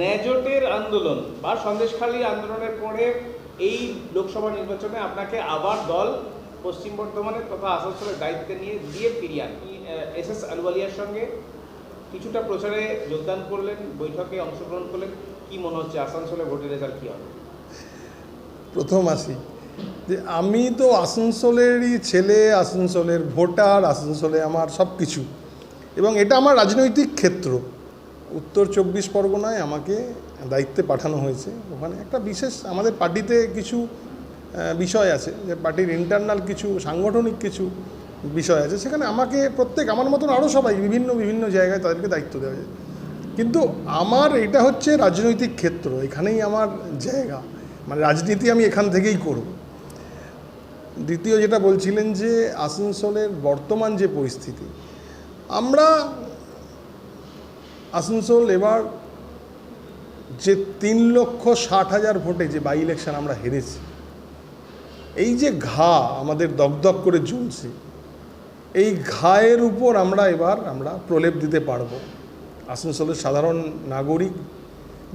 ন্যাজোটের আন্দোলন বা সন্দেশখালী আন্দোলনের পরে এই লোকসভা নির্বাচনে আপনাকে আবার দল পশ্চিম বর্ধমানের তথা আসানসোলের দায়িত্বে নিয়ে দিয়ে ফিরিয়ে আন এস এস আলুয়ালিয়ার সঙ্গে কিছুটা প্রচারে যোগদান করলেন, বৈঠকে অংশগ্রহণ করলেন। কি মনে হচ্ছে আসানসোলে ভোটের রেজাল্ট কী হবে? প্রথম আসি যে আমি তো আসানসোলেরই ছেলে, আসানসোলের ভোটার, আসানসোলে আমার সব কিছু এবং এটা আমার রাজনৈতিক ক্ষেত্র। উত্তর চব্বিশ পরগনায় আমাকে দায়িত্বে পাঠানো হয়েছে। ওখানে একটা বিশেষ আমাদের পার্টিতে কিছু বিষয় আছে, যে পার্টির ইন্টারনাল কিছু, সাংগঠনিক কিছু বিষয় আছে। সেখানে আমাকে প্রত্যেক, আমার মতন আরও সবাই বিভিন্ন বিভিন্ন জায়গায় তাদেরকে দায়িত্ব দেওয়া যায় কিন্তু আমার এটা হচ্ছে রাজনৈতিক ক্ষেত্র, এখানেই আমার জায়গা। মানে রাজনীতি আমি এখান থেকেই করব। দ্বিতীয় যেটা বলছিলেন যে, আসানসোলের বর্তমান যে পরিস্থিতি, আমরা আসানসোল, এবার যে তিন লক্ষ ষাট হাজার ভোটে যে বাই ইলেকশন আমরা হেরেছি, এই যে ঘা আমাদের দগদগ করে জ্বলছে এই ঘায়ের উপর আমরা এবার আমরা প্রলেপ দিতে পারব। আসানসোলের সাধারণ নাগরিক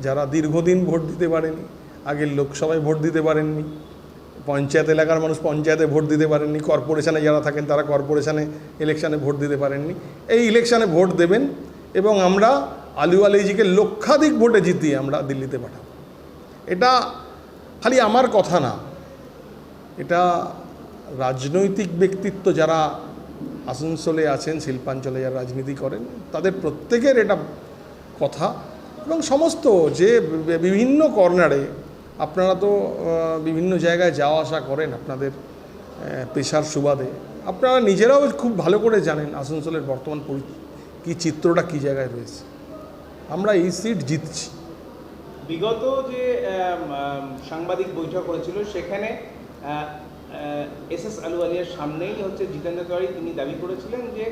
যারা দীর্ঘদিন ভোট দিতে পারেনি আগে লোকসভায় ভোট দিতে পারেননি, পঞ্চায়েত এলাকার মানুষ পঞ্চায়েতে ভোট দিতে পারেননি, কর্পোরেশনে যারা থাকেন তারা কর্পোরেশনে ইলেকশানে ভোট দিতে পারেননি। এই ইলেকশানে ভোট দেবেন এবং আমরা আলু আলিজিকে লক্ষাধিক ভোটে জিতিয়ে আমরা দিল্লিতে পাঠাবো। এটা খালি আমার কথা না, এটা রাজনৈতিক ব্যক্তিত্ব যারা আসানসোলে আছেন, শিল্পাঞ্চলে যারা রাজনীতি করেন, তাদের প্রত্যেকের এটা কথা এবং সমস্ত যে বিভিন্ন কর্নারে, আপনারা তো বিভিন্ন জায়গায় যাওয়া আসা করেন আপনাদের পেশার সুবাদে, আপনারা নিজেরাও খুব ভালো করে জানেন আসানসোলের বর্তমান পরি- কী চিত্রটা কী জায়গায় রয়েছে? আমরা এই সিট জিতছি। বিগত যে সাংবাদিক বৈঠক হয়েছিল, সেখানে এস এস আলুয়ালিয়ার সামনেই হচ্ছে জিতেন্দ্র তিওয়ারি তিনি দাবি করেছিলেন যে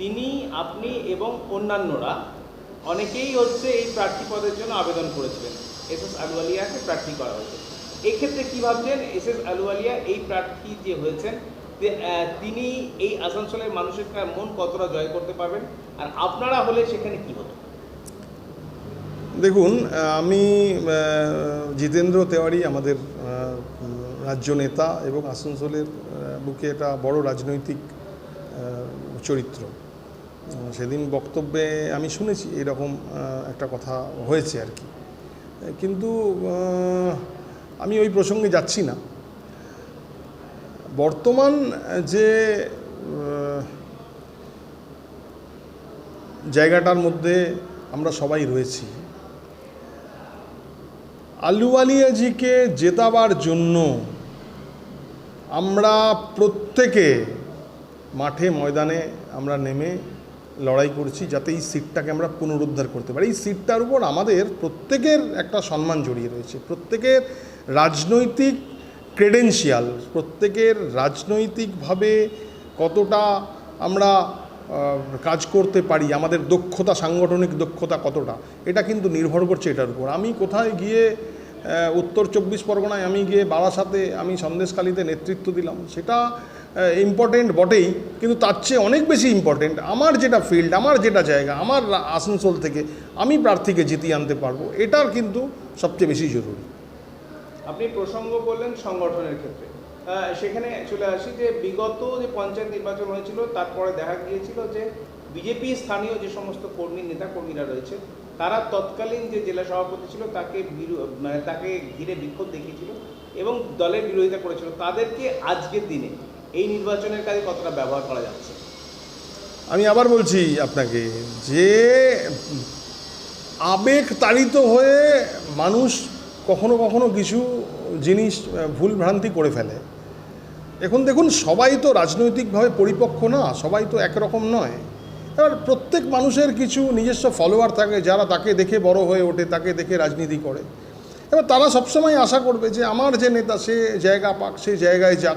তিনি, আপনি এবং অন্যান্যরা অনেকেই হচ্ছে এই প্রার্থী পদের জন্য আবেদন করেছিলেন। এস এস আলুয়ালিয়াকে প্রার্থী করা হয়েছে। এক্ষেত্রে কী ভাবছেন? এস এস আলুয়ালিয়া এই প্রার্থী যে হয়েছেন তিনি এই আসানসোলের মানুষের মন কতটা জয় করতে পারবেন? আর আপনারা হলে সেখানে কি হতো? দেখুন আমি জিতেন্দ্র তেওয়ারি আমাদের রাজ্য নেতা এবং আসানসোলের বুকে এটা বড় রাজনৈতিক চরিত্র। সেদিন বক্তব্যে আমি শুনেছি এরকম একটা কথা হয়েছে আর কি। কিন্তু আমি ওই প্রসঙ্গে যাচ্ছি না। বর্তমান যে জায়গাটার মধ্যে আমরা সবাই রয়েছি, আলুওয়ালিয়াজিকে জেতাবার জন্য আমরা প্রত্যেকে মাঠে, ময়দানে আমরা নেমে লড়াই করছি যাতে এই সিটটাকে আমরা পুনরুদ্ধার করতে পারি। এই সিটটার উপর আমাদের প্রত্যেকের একটা সম্মান জড়িয়ে রয়েছে। প্রত্যেকের রাজনৈতিক ক্রেডেন্সিয়াল প্রত্যেকের রাজনৈতিকভাবে কতটা আমরা কাজ করতে পারি, আমাদের দক্ষতা, সাংগঠনিক দক্ষতা কতটা, এটা কিন্তু নির্ভর করছে এটার উপর। আমি কোথায় গিয়ে উত্তর চব্বিশ পরগনায় আমি গিয়ে বারাসাতে আমি সন্দেশকালীতে নেতৃত্ব দিলাম, সেটা ইম্পর্টেন্ট বটেই, কিন্তু তার চেয়ে অনেক বেশি ইম্পর্টেন্ট আমার যেটা ফিল্ড আমার যেটা জায়গা, আমার আসানসোল থেকে আমি প্রার্থীকে জিতিয়ে আনতে পারব, এটার কিন্তু সবচেয়ে বেশি জরুরি। আপনি প্রসঙ্গ বললেন সংগঠনের ক্ষেত্রে। সেখানে চলে আসি যে বিগত যে পঞ্চায়েত নির্বাচন হয়েছিল, তারপরে দেখা গিয়েছিল যে বিজেপি স্থানীয় যে সমস্ত কর্মী নেতা কর্মীরা রয়েছে, তারা তৎকালীন যে জেলা সভাপতি ছিল, তাকে মানে তাকে ঘিরে বিক্ষোভ দেখিয়েছিল এবং দলের বিরোধিতা করেছিল। তাদেরকে আজকের দিনে এই নির্বাচনের কাজে কতটা ব্যবহার করা যাচ্ছে? আমি আবার বলছি আপনাকে যে আবেগ তাড়িত হয়ে মানুষ কখনো কখনো কিছু জিনিস ভুল ভ্রান্তি করে ফেলে। এখন দেখুন, সবাই তো রাজনৈতিকভাবে পরিপক্ক না, সবাই তো একরকম নয়। এবার প্রত্যেক মানুষের কিছু নিজস্ব ফলোয়ার থাকে, যারা তাকে দেখে বড় হয়ে ওঠে, তাকে দেখে রাজনীতি করে। এবার তারা সবসময় আশা করবে যে, আমার যে নেতা, সে জায়গা পাক, সে জায়গায় যাক।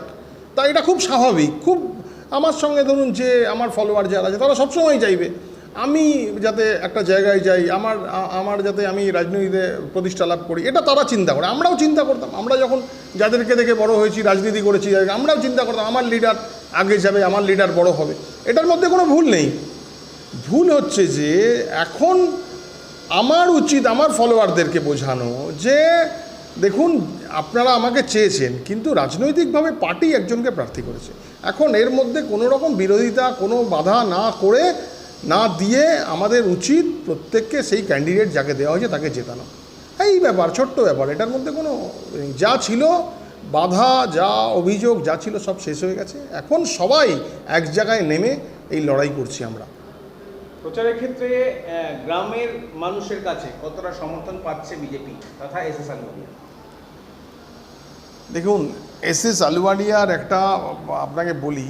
তা এটা খুব স্বাভাবিক। খুব আমার সঙ্গে ধরুন যে, আমার ফলোয়ার যারা আছে, তারা সবসময় চাইবে আমি যাতে একটা জায়গায় যাই, আমার আমার যাতে আমি রাজনীতিতে প্রতিষ্ঠা লাভ করি, এটা তারা চিন্তা করে, আমরাও চিন্তা করতাম। আমরা যখন যাদেরকে দেখে বড় হয়েছি, রাজনীতি করেছি, আমরাও চিন্তা করতাম, আমার লিডার আগে যাবে, আমার লিডার বড় হবে। এটার মধ্যে কোনো ভুল নেই। ভুল হচ্ছে যে, এখন আমার উচিত, আমার ফলোয়ারদেরকে বোঝানো যে, দেখুন, আপনারা আমাকে চেয়েছেন, কিন্তু রাজনৈতিকভাবে পার্টি একজনকে প্রার্থী করেছে। এখন এর মধ্যে কোনো রকম বিরোধিতা, কোনো বাধা না করে না দিয়ে আমাদের উচিত প্রত্যেককে সেই ক্যান্ডিডেট যাকে দেওয়া হয়েছে তাকে জেতানো। এই ব্যাপার ছোট্ট ব্যাপার এটার মধ্যে কোনো যা ছিল বাধা যা অভিযোগ যা ছিল সব শেষ হয়ে গেছে। এখন সবাই এক জায়গায় নেমে এই লড়াই করছি আমরা। প্রচারের ক্ষেত্রে গ্রামের মানুষের কাছে কতটা সমর্থন পাচ্ছে বিজেপি তথা এস এস আলুবালিয়া? দেখুন এস এস আলুওয়ালিয়ার একটা আপনাকে বলি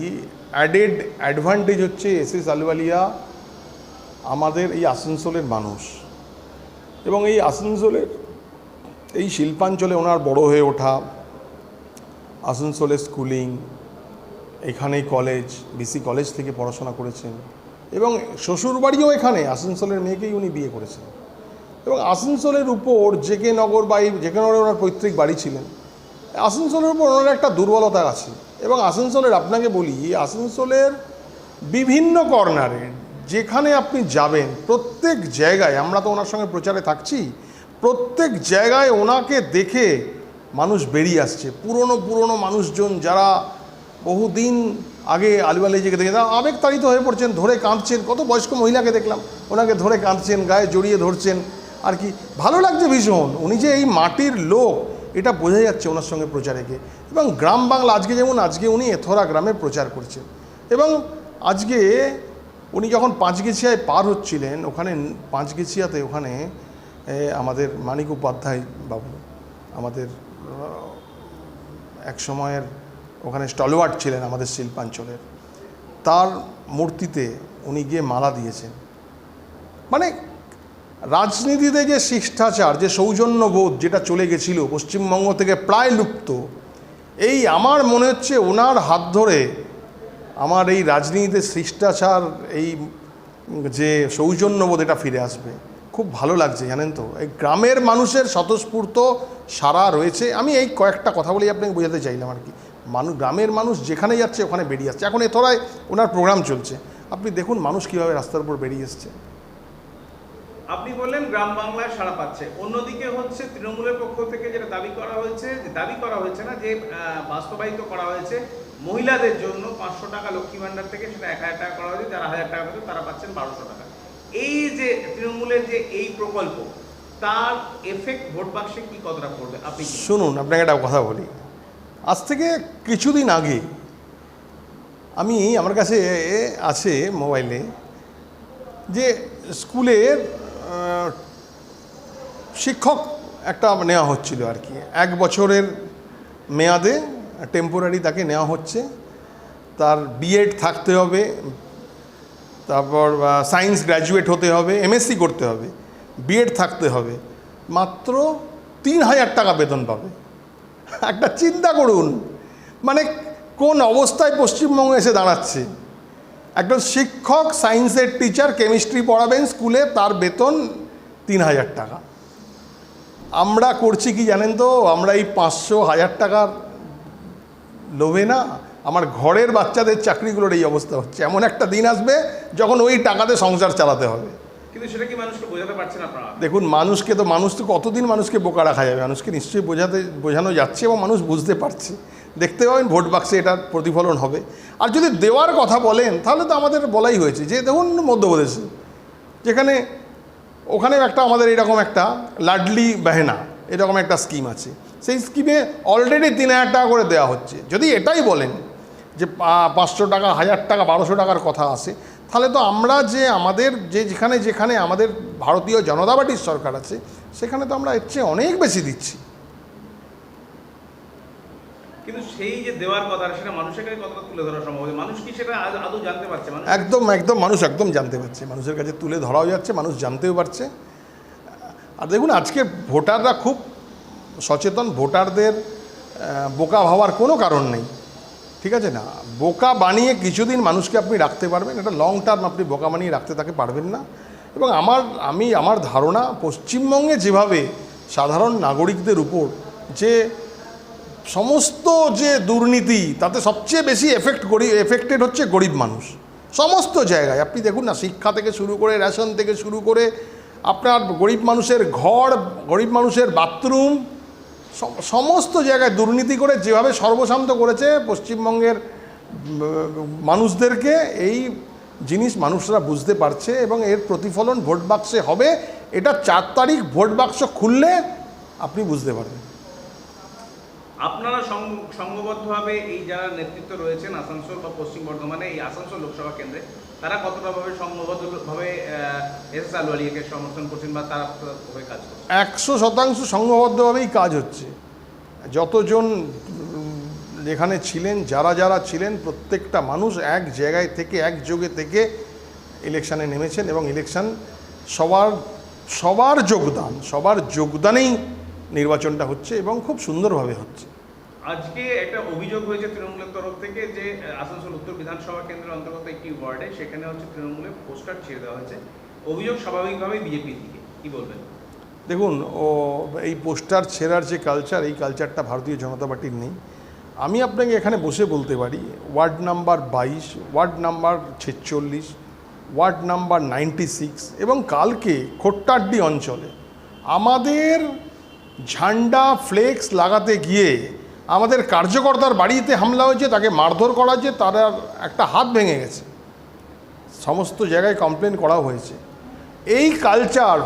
অ্যাডেড অ্যাডভান্টেজ হচ্ছে এস এস আলুওয়ালিয়া আমাদের এই আসানসোলের মানুষ। এবং এই আসানসোলের এই শিল্পাঞ্চলে ওনার বড় হয়ে ওঠা আসানসোলের স্কুলিং, এখানেই কলেজ, বিসি কলেজ থেকে পড়াশোনা করেছেন। এবং শ্বশুরবাড়িও এখানে, আসানসোলের মেয়েকেই উনি বিয়ে করেছেন। এবং আসানসোলের উপর যে জেকে নগর বা এই জেকে নগরে ওনার পৈতৃক বাড়ি ছিলেন। আসানসোলের উপর ওনার একটা দুর্বলতা আছে। এবং আসানসোলের, আপনাকে বলি, আসানসোলের বিভিন্ন কর্নারে যেখানে আপনি যাবেন, প্রত্যেক জায়গায়, আমরা তো ওনার সঙ্গে প্রচারে থাকছি, প্রত্যেক জায়গায় ওনাকে দেখে মানুষ বেরিয়ে আসছে। পুরনো পুরনো মানুষজন যারা বহুদিন আগে আলিবালিজিকে দেখে, তারা আবেগতাড়িত হয়ে পড়ছেন, ধরে কাঁদছেন। কত বয়স্ক মহিলাকে দেখলাম, ওনাকে ধরে কাঁদছেন, গায়ে জড়িয়ে ধরছেন। আর কি, ভালো লাগছে ভীষণ। উনি যে এই মাটির লোক, এটা বোঝা যাচ্ছে ওনার সঙ্গে প্রচারে গিয়ে। এবং গ্রাম বাংলা, আজকে যেমন আজকে উনি এথরা গ্রামে প্রচার করছেন। এবং আজকে উনি যখন পাঁচগেছিয়ায় পার হচ্ছিলেন, ওখানে পাঁচগেছিয়াতে ওখানে আমাদের মানিক উপাধ্যায় বাবু, আমাদের, এক সময়ের ওখানে স্টলওয়ার্ড ছিলেন আমাদের শিল্পাঞ্চলের। তার মূর্তিতে উনি গিয়ে মালা দিয়েছেন। মানে রাজনীতিতে যে শিষ্টাচার, যে সৌজন্যবোধ যেটা চলে গেছিল, পশ্চিমবঙ্গ থেকে প্রায় লুপ্ত, এই আমার মনে হচ্ছে ওনার হাত ধরে আমার এই রাজনীতিতে শিষ্টাচার, এই যে সৌজন্যবোধ, এটা ফিরে আসবে। খুব ভালো লাগছে, জানেন তো? এই গ্রামের মানুষের স্বতঃস্ফূর্ত সারা রয়েছে। আমি এই কয়েকটা কথা বলেই আপনাকে বোঝাতে চাইলাম আর কি। মানুষ গ্রামের মানুষ যেখানে যাচ্ছে, ওখানে বেরিয়ে আসছে। এখন এতরায় ওনার প্রোগ্রাম চলছে। আপনি দেখুন মানুষ কীভাবে রাস্তার উপর বেরিয়ে এসছে। আপনি বললেন গ্রাম বাংলায় সাড়া পাচ্ছে। অন্যদিকে হচ্ছে তৃণমূলের পক্ষ থেকে যেটা দাবি করা হয়েছে দাবি করা হয়েছে না, যে বাস্তবায়িত করা হয়েছে মহিলাদের জন্য পাঁচশো টাকা লক্ষ্মী ভান্ডার থেকে সেটা এক হাজার টাকা করা হয়েছে, যারা হাজার টাকা পেত তারা পাচ্ছেন বারোশো টাকা। এই যে তৃণমূলের যে এই প্রকল্প, তার এফেক্ট ভোট বাক্সে কি কতটা পড়বে? আপনি শুনুন, আপনাকে একটা কথা বলি। আজ থেকে কিছুদিন আগে আমি আমার কাছে আছে মোবাইলে যে স্কুলের শিক্ষক একটা নেওয়া হচ্ছিল আর কি। এক বছরের মেয়াদে টেম্পোরারি তাকে নেওয়া হচ্ছে। তার বিএড থাকতে হবে, তারপর সায়েন্স গ্র্যাজুয়েট হতে হবে এমএসসি করতে হবে বিএড থাকতে হবে। মাত্র তিন হাজার টাকা বেতন পাবে। একটা চিন্তা করুন মানে কোন অবস্থায় পশ্চিমবঙ্গ এসে দাঁড়াচ্ছে? একজন শিক্ষক সায়েন্সের টিচার কেমিস্ট্রি পড়াবেন স্কুলে, তার বেতন তিন হাজার টাকা। আমরা করছি কি জানেন তো? আমরা এই পাঁচশো হাজার টাকার লোভে না আমার ঘরের বাচ্চাদের চাকরিগুলোর এই অবস্থা হচ্ছে। এমন একটা দিন আসবে যখন ওই টাকাতে সংসার চালাতে হবে। কিন্তু সেটা কি মানুষকে বোঝাতে পারছেন আপনারা? দেখুন মানুষকে তো মানুষ তো কতদিন মানুষকে বোকা রাখা যাবে? মানুষকে নিশ্চয়ই বোঝাতে বোঝানো যাচ্ছে এবং মানুষ বুঝতে পারছে। দেখতে পাবেন ভোট বাক্সে এটার প্রতিফলন হবে। আর যদি দেওয়ার কথা বলেন তাহলে তো আমাদের বলাই হয়েছে যে দেখুন মধ্যপ্রদেশে যেখানে ওখানে একটা আমাদের এরকম একটা লাডলি বেহেনা এরকম একটা স্কিম আছে। সেই স্কিমে অলরেডি তিন হাজার টাকা করে দেওয়া হচ্ছে। যদি এটাই বলেন যে পাঁচশো টাকা হাজার টাকা বারোশো টাকার কথা আসে তাহলে তো আমরা যে আমাদের যে যেখানে যেখানে আমাদের ভারতীয় জনতা পার্টির সরকার আছে সেখানে তো আমরা এর চেয়ে অনেক বেশি দিচ্ছি। কিন্তু সেই যে দেওয়ার কথা সেটা মানুষের কাছে কতটা তুলে ধরা সম্ভব? মানুষ কি সেটা আদৌ জানতে পারছে? মানুষ একদম একদম মানুষ একদম জানতে পারছে। মানুষের কাছে তুলে ধরাও যাচ্ছে মানুষ জানতেও পারছে। আর দেখুন আজকে ভোটাররা খুব সচেতন ভোটারদের বোকা ভাবার কোনো কারণ নেই। ঠিক আছে না? বোকা বানিয়ে কিছুদিন মানুষকে আপনি রাখতে পারবেন, এটা লং টার্ম আপনি বোকা বানিয়ে রাখতে তাকে পারবেন না। এবং আমার, আমি, আমার ধারণা, পশ্চিমবঙ্গে যেভাবে সাধারণ নাগরিকদের উপর যে সমস্ত যে দুর্নীতি, তাতে সবচেয়ে বেশি এফেক্ট করি এফেক্টেড হচ্ছে গরিব মানুষ। সমস্ত জায়গায়। আপনি দেখুন না, শিক্ষা থেকে শুরু করে রেশন থেকে শুরু করে আপনার গরিব মানুষের ঘর, গরিব মানুষের বাথরুম সমস্ত জায়গায় দুর্নীতি করে যেভাবে সর্বশান্ত করেছে পশ্চিমবঙ্গের মানুষদেরকে, এই জিনিস মানুষরা বুঝতে পারছে এবং এর প্রতিফলন ভোট বাক্সে হবে। এটা চার তারিখ ভোট বাক্স খুললে আপনি বুঝতে পারবেন। আপনারা সংঘবদ্ধভাবে এই যারা নেতৃত্ব রয়েছেন আসানসোল বা পশ্চিম বর্ধমানে এই আসানসোল লোকসভা কেন্দ্রে, তারা কতটাভাবে সংঘবদ্ধভাবে এস এস আলওয়ালিয়াকে সমর্থন করছেন বা তারা হয়ে কাজ করছেন? একশো শতাংশ সংঘবদ্ধভাবেই কাজ হচ্ছে। যতজন যেখানে ছিলেন, যারা যারা ছিলেন, প্রত্যেকটা মানুষ এক জায়গায় থেকে একযোগে থেকে ইলেকশানে নেমেছেন এবং ইলেকশন সবার সবার যোগদান, সবার যোগদানেই নির্বাচনটা হচ্ছে এবং খুব সুন্দরভাবে হচ্ছে। আজকে একটা অভিযোগ হয়েছে তৃণমূলের তরফ থেকে যে আসানসোল উত্তর বিধানসভা কেন্দ্রের অন্তর্গত একটি ওয়ার্ডে সেখানে হচ্ছে তৃণমূলের পোস্টার ছেড়ে দেওয়া হয়েছে। অভিযোগ স্বাভাবিকভাবেই বিজেপির দিকে। কি বলবেন? দেখুন, ও, এই পোস্টার ছেঁড়ার যে কালচার এই কালচারটা ভারতীয় জনতা পার্টির নেই। আমি আপনাকে এখানে বসে বলতে পারি, ওয়ার্ড নাম্বার বাইশ, ওয়ার্ড নাম্বার ছেচল্লিশ, ওয়ার্ড নাম্বার নাইনটি সিক্স এবং কালকে খোট্টাড্ডি অঞ্চলে আমাদের ঝান্ডা ফ্লেক্স লাগাতে গিয়ে আমাদের কার্যকর্তার বাড়িতে হামলা হয়েছে তাকে মারধর করা হয়েছে তার একটা হাত ভেঙে গেছে। সমস্ত জায়গায় কমপ্লেন করা হয়েছে। এই কালচার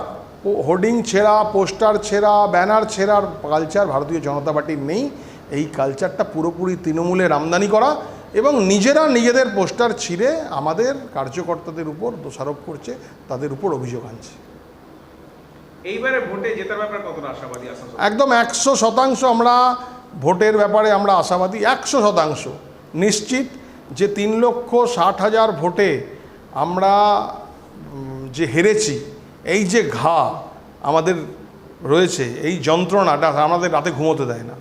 হোর্ডিং ছেঁড়া পোস্টার ছেঁড়া ব্যানার ছেঁড়ার কালচার ভারতীয় জনতা পার্টির নেই। এই কালচারটা পুরোপুরি তৃণমূলের আমদানি করা এবং নিজেরা নিজেদের পোস্টার ছিঁড়ে আমাদের কার্যকর্তাদের উপর দোষারোপ করছে তাদের উপর অভিযোগ আনছে। এইবারে ভোটে জেতার ব্যাপারে কতটা আশাবাদী একদম একশো শতাংশ আমরা ভোটের ব্যাপারে আমরা আশাবাদী একশো শতাংশ। নিশ্চিত যে তিন লক্ষ ষাট হাজার ভোটে আমরা যে হেরেছি, এই যে ঘা আমাদের রয়েছে, এই যন্ত্রণাটা আমাদের রাতে ঘুমোতে দেয় না।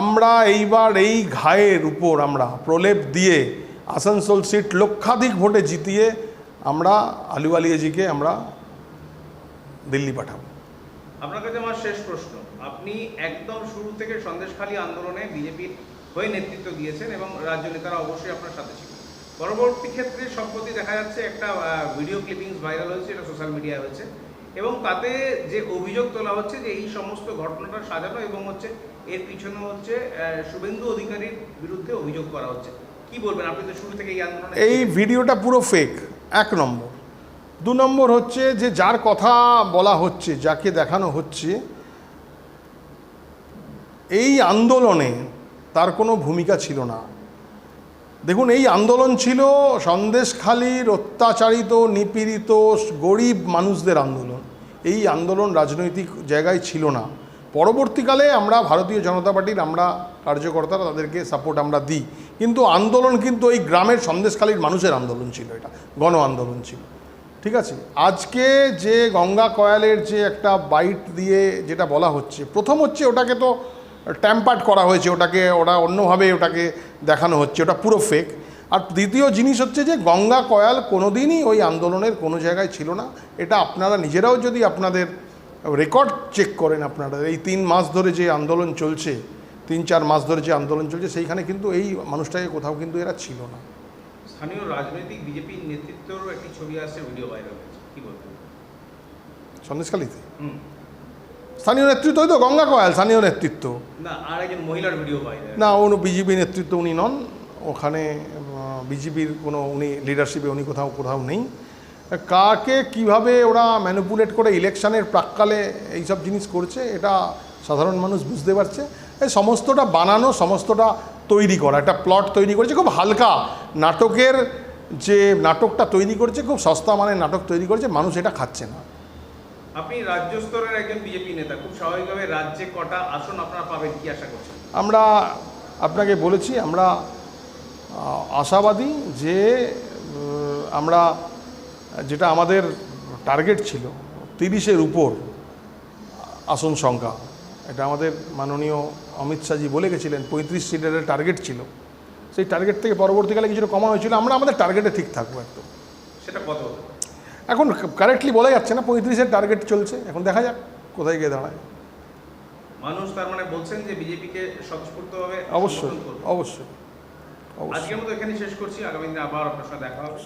আমরা এইবার এই ঘায়ের উপর আমরা প্রলেপ দিয়ে আসানসোল সিট লক্ষাধিক ভোটে জিতিয়ে আমরা আলু আলিয়াজিকে আমরা দিল্লি পাঠাবো। আপনার কাছে আমার শেষ প্রশ্ন। আপনি একদম শুরু থেকে সন্দেশখালী আন্দোলনে বিজেপির হয়ে নেতৃত্ব দিয়েছেন এবং রাজ্য নেতারা অবশ্যই আপনার সাথে ছিল পরবর্তী ক্ষেত্রে সম্প্রতি দেখা যাচ্ছে একটা ভিডিও ক্লিপিংস ভাইরাল হয়েছে, এটা সোশ্যাল মিডিয়ায় হয়েছে। এবং তাতে যে অভিযোগ তোলা হচ্ছে যে এই সমস্ত ঘটনাটা সাজানো এবং হচ্ছে এর পিছনে হচ্ছে শুভেন্দু অধিকারীর বিরুদ্ধে অভিযোগ করা হচ্ছে। কি বলবেন? আপনি তো শুরু থেকে এই আন্দোলনে এই ভিডিওটা পুরো ফেক এক নম্বর। দু নম্বর হচ্ছে যে যার কথা বলা হচ্ছে, যাকে দেখানো হচ্ছে, এই আন্দোলনে তার কোনো ভূমিকা ছিল না। দেখুন, এই আন্দোলন ছিল সন্দেশখালীর অত্যাচারিত, নিপীড়িত, গরিব মানুষদের আন্দোলন। এই আন্দোলন রাজনৈতিক জায়গায় ছিল না। পরবর্তীকালে আমরা ভারতীয় জনতা পার্টির আমরা কার্যকর্তারা তাদেরকে সাপোর্ট আমরা দিই। কিন্তু আন্দোলন কিন্তু এই গ্রামের সন্দেশখালীর মানুষের আন্দোলন ছিল এটা, গণ আন্দোলন ছিল। ঠিক আছে? আজকে যে গঙ্গা কয়ালের যে একটা বাইট দিয়ে যেটা বলা হচ্ছে, প্রথম হচ্ছে ওটাকে তো ট্যাম্পার্ড করা হয়েছে, ওটাকে ওটা অন্যভাবে ওটাকে দেখানো হচ্ছে, ওটা পুরো ফেক আর দ্বিতীয় জিনিস হচ্ছে যে গঙ্গা কয়াল কোনোদিনই ওই আন্দোলনের কোনো জায়গায় ছিল না। এটা আপনারা নিজেরাও যদি আপনাদের রেকর্ড চেক করেন আপনারা, এই তিন মাস ধরে যে আন্দোলন চলছে, তিন চার মাস ধরে যে আন্দোলন চলছে, সেইখানে কিন্তু এই মানুষটাকে কোথাও কিন্তু এরা ছিল না। স্থানীয় রাজনৈতিক বিজেপির নেতৃত্বেরও একটি ছবি আসছে ভিডিও ভাইরাল হয়েছে। কি বলবেন সন্দেশখালিতে? হুম। স্থানীয় নেতৃত্ব ওই তো গঙ্গা কয়াল স্থানীয় নেতৃত্ব। না আর একজন মহিলার ভিডিও ভাইরাল না উনি বিজেপি নেতৃত্ব উনি নন। ওখানে বিজেপির কোনো উনি লিডারশিপে উনি কোথাও কোথাও নেই। কাকে কীভাবে ওরা ম্যানিপুলেট করে ইলেকশনের প্রাককালে এইসব জিনিস করছে এটা সাধারণ মানুষ বুঝতে পারছে। এই সমস্তটা বানানো সমস্তটা তৈরি করা একটা প্লট তৈরি করেছে খুব হালকা নাটকের যে নাটকটা তৈরি করেছে খুব সস্তা মানের নাটক তৈরি করেছে মানুষ এটা খাচ্ছে না। আপনি রাজ্য স্তরের একজন বিজেপি নেতা খুব স্বাভাবিকভাবে রাজ্যে কটা আসন আপনারা পাবেন কি আশা করছেন? আমরা আপনাকে বলেছি আমরা আশাবাদী যে আমরা যেটা আমাদের টার্গেট ছিল তিরিশের উপর আসন সংখ্যা। এটা আমাদের মাননীয় অমিত শাহজি বলে গেছিলেন পঁয়ত্রিশ সিটারের টার্গেট ছিল। সেই টার্গেট থেকে পরবর্তীকালে কিছুটা কমা হয়েছিল আমরা আমাদের টার্গেটে ঠিক থাকব একদম। সেটা কত এখন কারেক্টলি বলা যাচ্ছে না পঁয়ত্রিশের টার্গেট চলছে এখন দেখা যাক কোথায় গিয়ে দাঁড়ায়। মানুষ তার মানে বলছেন যে বিজেপিকে স্বতঃস্ফূর্তভাবে অবশ্যই অবশ্যই আজকের মতো এখানে শেষ করছি আগামী দিনে আবার আপনার সাথে দেখা হবে।